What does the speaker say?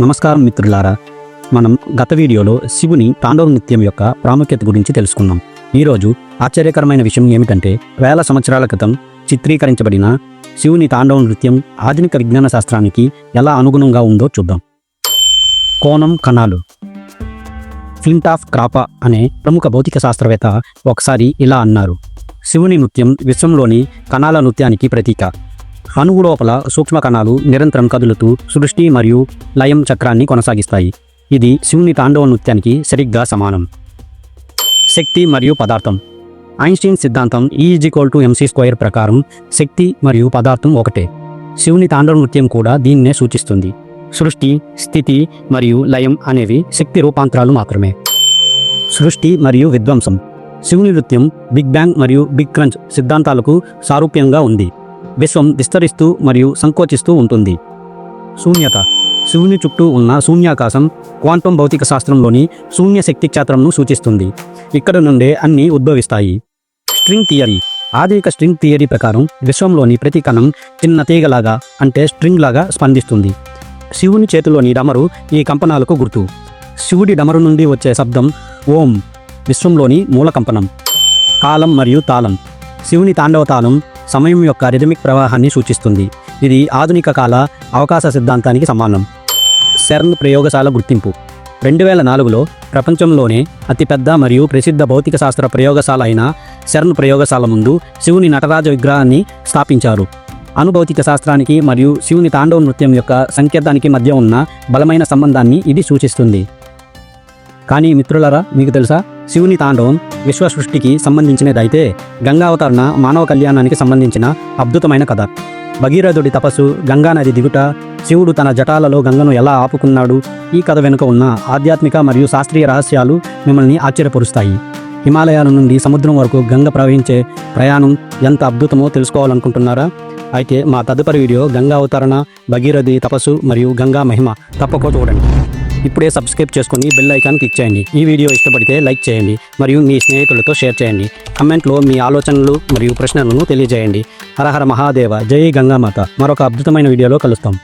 నమస్కారం మిత్రులారా. మనం గత వీడియోలో శివుని తాండవ నృత్యం యొక్క ప్రాముఖ్యత గురించి తెలుసుకున్నాం. ఈరోజు ఆశ్చర్యకరమైన విషయం ఏమిటంటే వేల సంవత్సరాల క్రితం చిత్రీకరించబడిన శివుని తాండవ నృత్యం ఆధునిక విజ్ఞాన శాస్త్రానికి ఎలా అనుగుణంగా ఉందో చూద్దాం. కోణం కణాలు. ఫ్లింట్ ఆఫ్ క్రాపా అనే ప్రముఖ భౌతిక శాస్త్రవేత్త ఒకసారి ఇలా అన్నారు. శివుని నృత్యం విశ్వంలోని కణాల నృత్యానికి ప్రతీక. అణువు లోపల సూక్ష్మ కణాలు నిరంతరం కదులుతూ సృష్టి మరియు లయం చక్రాన్ని కొనసాగిస్తాయి. ఇది శివుని తాండవ నృత్యానికి సరిగ్గా సమానం. శక్తి మరియు పదార్థం. ఐన్స్టీన్ సిద్ధాంతం ఈజీక్వల్ టు ఎంసీ స్క్వేర్ ప్రకారం శక్తి మరియు పదార్థం ఒకటే. శివుని తాండవ నృత్యం కూడా దీన్నే సూచిస్తుంది. సృష్టి స్థితి మరియు లయం అనేవి శక్తి రూపాంతరాలు మాత్రమే. సృష్టి మరియు విధ్వంసం. శివుని నృత్యం బిగ్ బ్యాంగ్ మరియు బిగ్ క్రంచ్ సిద్ధాంతాలకు సారూప్యంగా ఉంది. విశ్వం విస్తరిస్తూ మరియు సంకోచిస్తూ ఉంటుంది. శూన్యత. శివుని చుట్టూ ఉన్న శూన్యాకాశం క్వాంటం భౌతిక శాస్త్రంలోని శూన్య శక్తి క్షేత్రంను సూచిస్తుంది. ఇక్కడ నుండే అన్నీ ఉద్భవిస్తాయి. String theory. ఆధునిక స్ట్రింగ్ థియరీ ప్రకారం విశ్వంలోని ప్రతి కణం చిన్న తీగలాగా అంటే స్ట్రింగ్ లాగా స్పందిస్తుంది. శివుని చేతిలోని డమరు ఈ కంపనాలకు గుర్తు. శివుడి డమరు నుండి వచ్చే శబ్దం ఓం విశ్వంలోని మూల కంపనం. కాలం మరియు తాళం. శివుని తాండవ తాళం సమయం యొక్క రిథమిక్ ప్రవాహాన్ని సూచిస్తుంది. ఇది ఆధునిక కాల అవకాశ సిద్ధాంతానికి సమానం. సెర్న్ ప్రయోగశాల గుర్తింపు. రెండు వేల నాలుగులో ప్రపంచంలోనే అతిపెద్ద మరియు ప్రసిద్ధ భౌతిక శాస్త్ర ప్రయోగశాల అయిన సెర్న్ ప్రయోగశాల ముందు శివుని నటరాజ విగ్రహాన్ని స్థాపించారు. అనుభౌతిక శాస్త్రానికి మరియు శివుని తాండవ నృత్యం యొక్క సంకేతానికి మధ్య ఉన్న బలమైన సంబంధాన్ని ఇది సూచిస్తుంది. కానీ మిత్రులరా మీకు తెలుసా? శివుని తాండవం విశ్వ సృష్టికి సంబంధించినదైతే గంగా అవతరణ మానవ కళ్యాణానికి సంబంధించిన అద్భుతమైన కథ. భగీరథుడి తపస్సు గంగా నది దిగుట శివుడు తన జటాలలో గంగను ఎలా ఆపుకున్నాడు ఈ కథ వెనుక ఉన్న ఆధ్యాత్మిక మరియు శాస్త్రీయ రహస్యాలు మిమ్మల్ని ఆశ్చర్యపరుస్తాయి. హిమాలయాల నుండి సముద్రం వరకు గంగ ప్రవహించే ప్రయాణం ఎంత అద్భుతమో తెలుసుకోవాలనుకుంటున్నారా? అయితే మా తదుపరి వీడియో గంగా అవతరణ భగీరథి తపస్సు మరియు గంగా మహిమ. తప్పక చూడండి. ఇప్పుడే సబ్స్క్రైబ్ చేసుకొని బెల్ ఐకాన్ క్లిక్ చేయండి. ఈ వీడియో ఇష్టపడితే లైక్ చేయండి మరియు మీ స్నేహితులతో షేర్ చేయండి. కమెంట్లో మీ ఆలోచనలు మరియు ప్రశ్నలను తెలియజేయండి. హరహర మహాదేవ. జై గంగామాత. మరొక అద్భుతమైన వీడియోలో కలుస్తాం.